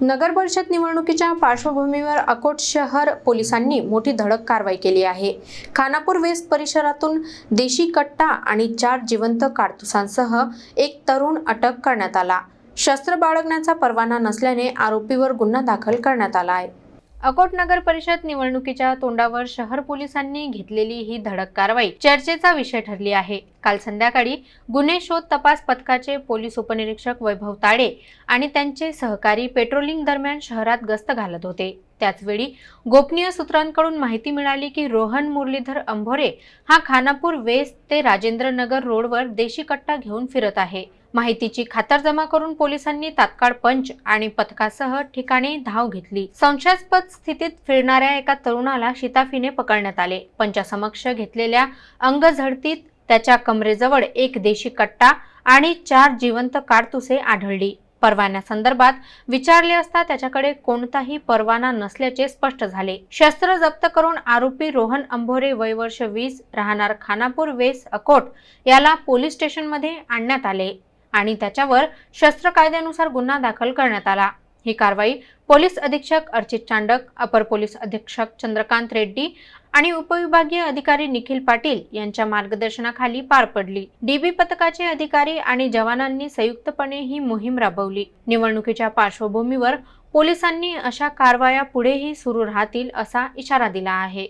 नगर परिषद निवडणुकीच्या पार्श्वभूमीवर अकोट शहर पोलिसांनी मोठी धडक कारवाई केली आहे. खानापूर वेस्ट परिसरातून देशी कट्टा आणि चार जिवंत कारतुसांसह एक तरुण अटक करण्यात आला. शस्त्र बाळगण्याचा परवाना नसल्याने आरोपीवर गुन्हा दाखल करण्यात आला आहे. अकोट नगर परिषद निवडणुकीच्या तोंडावर शहर पोलिसांनी घेतलेली ही धडक कारवाई चर्चेचा विषय ठरली आहे. काल संध्याकाळी गुन्हे शोध तपास पथकाचे पोलीस उपनिरीक्षक वैभव ताडे आणि त्यांचे सहकारी पेट्रोलिंग दरम्यान शहरात गस्त घालत होते. त्याचवेळी गोपनीय सूत्रांकडून माहिती मिळाली की रोहन मुरलीधर अंभोरे हा खानापूर वेस्ट ते राजेंद्र नगर रोडवर देशी कट्टा घेऊन फिरत आहे. माहितीची खातरजमा करून पोलिसांनी तात्काळ पंच आणि पथकासह ठिकाणी धाव घेतली. संशयास्पद स्थितीत फिरणाऱ्या एका तरुणाला शिताफीने पकडण्यात आले. पंचासमक्ष घेतलेल्या अंगझडतीत त्याच्या कमरेजवळ एक देशी कट्टा आणि चार जिवंत कारतुसे आढळली. परवान्यासंदर्भात विचारले असता त्याच्याकडे कोणताही परवाना नसल्याचे स्पष्ट झाले. शस्त्र जप्त करून आरोपी रोहन अंभोरे वय वर्ष वीस राहणार खानापूर वेस अकोट याला पोलीस स्टेशनमध्ये आणण्यात आले. आणि त्याच्यावर शस्त्र कायद्यानुसार गुन्हा दाखल करण्यात आला. ही कारवाई पोलीस अधीक्षक अर्चित चांडक अपर पोलीस अधीक्षक चंद्रकांत रेड्डी आणि उपविभागीय अधिकारी निखिल पाटील यांच्या मार्गदर्शनाखाली पार पडली. डीबी पथकाचे अधिकारी आणि जवानांनी संयुक्तपणे ही मोहीम राबवली. निवडणुकीच्या पार्श्वभूमीवर पोलिसांनी अशा कारवाया पुढेही सुरू राहतील असा इशारा दिला आहे.